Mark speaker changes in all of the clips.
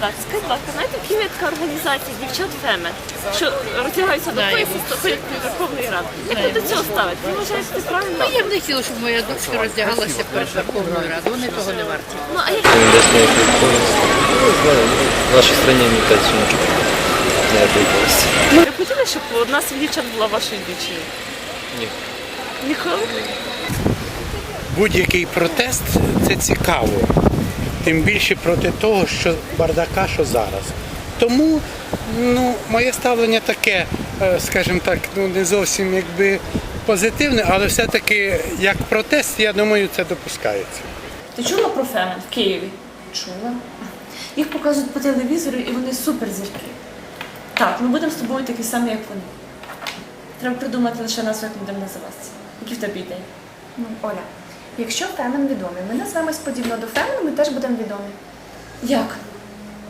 Speaker 1: Так, скажіть, будь ласка, знаєте, в Києві є така організація дівчат Феме, що роздягаються до поясу, ходять до Верховної Ради. Як ви до цього ставите? Ви вважаєте, це правильно?
Speaker 2: Я б не хотіла, щоб моя дочка роздягалася перед Верховною Радою. Вони того не варті.
Speaker 1: Ну, а як
Speaker 3: Местная. Ну, не знаю, в нашей стране не кажется ничего. Не обиделась.
Speaker 1: ви хотіли, щоб одна з дівчат була вашою дівчиною?
Speaker 3: Ні.
Speaker 1: Ніколи?
Speaker 4: Будь-який протест це цікаво. Тим більше проти того, що бардака, що зараз. Тому ну, моє ставлення таке, е, скажімо так, ну не зовсім якби позитивне, але все-таки як протест, я думаю, це допускається.
Speaker 1: Ти чула про Фемен в Києві?
Speaker 5: Чула.
Speaker 1: Їх показують по телевізору і вони суперзірки. Так, ми будемо з тобою такі самі, як вони. Треба придумати лише назву, як ми будемо називатися. Які в тебе ідеї?
Speaker 5: Ну, Оля, якщо Фемен відомий, ми назвемось подібно до Фемен, ми теж будемо відомі.
Speaker 1: Як?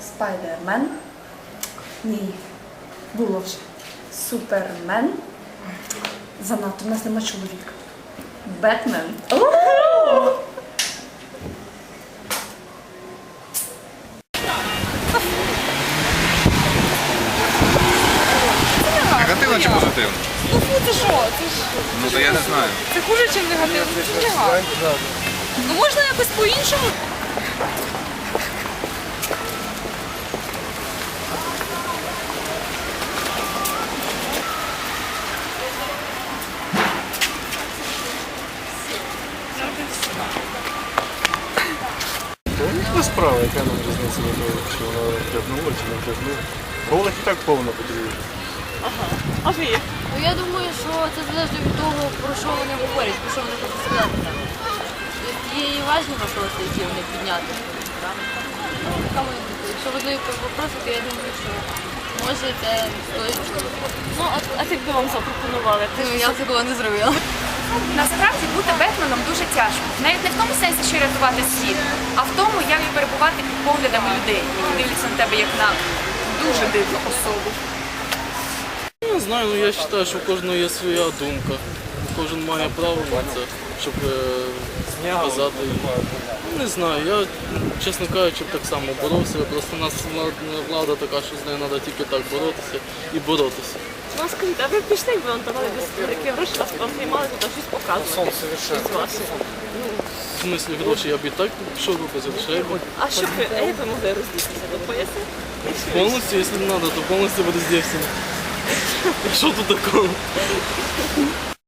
Speaker 5: Спайдермен,
Speaker 1: Ні. Було вже.
Speaker 5: Супермен,
Speaker 1: Занадто, в нас нема чоловіка.
Speaker 5: Бетмен.
Speaker 6: Негативно чи позитивно?
Speaker 7: Ну фу, це що? Це ж
Speaker 6: Ну то я не знаю.
Speaker 7: це хуже, ніж негативно. Це не гарно. Ну можна якось по-іншому.
Speaker 8: Яка справа, яка нам різниця того, чи вона вдягнула, чи не вдягнула. Голих і так повно потрібно.
Speaker 1: А ви?
Speaker 9: Ну я думаю, що це залежить від того, про що вони говорять, про що вони хочуть сказати там. Є і важні вопроси, які вони підняти. Ну. Якщо важливі вопроси, то я думаю, що може це стоїть.
Speaker 1: Ну, а, а як би вам запропонували?
Speaker 9: Ну, я б такого не зробила.
Speaker 5: Насправді бути Бетменом дуже тяжко. Навіть не в тому сенсі, що рятувати світ, а в тому, як і перебувати під поглядами людей, які дивляться на тебе як на дуже дивну особу.
Speaker 10: Не знаю, ну я вважаю, що у кожного є своя думка. Кожен має право на це, щоб е, сказати. Ну, Не знаю, я, чесно кажучи, так само боровся. Просто у нас влада, така, що з нею треба тільки так боротися і боротися.
Speaker 1: Ну, а скажіть, а ви пішли, якби вам давали десь великі гроші, вас вам приймали, туди щось ваше.
Speaker 10: В смислі гроші, я б і так пішов би без грошей.
Speaker 1: А що ви, а як ви могли роздітися? Ви?
Speaker 10: Повністю, якщо не треба, то повністю буде здійснено. Що тут такого?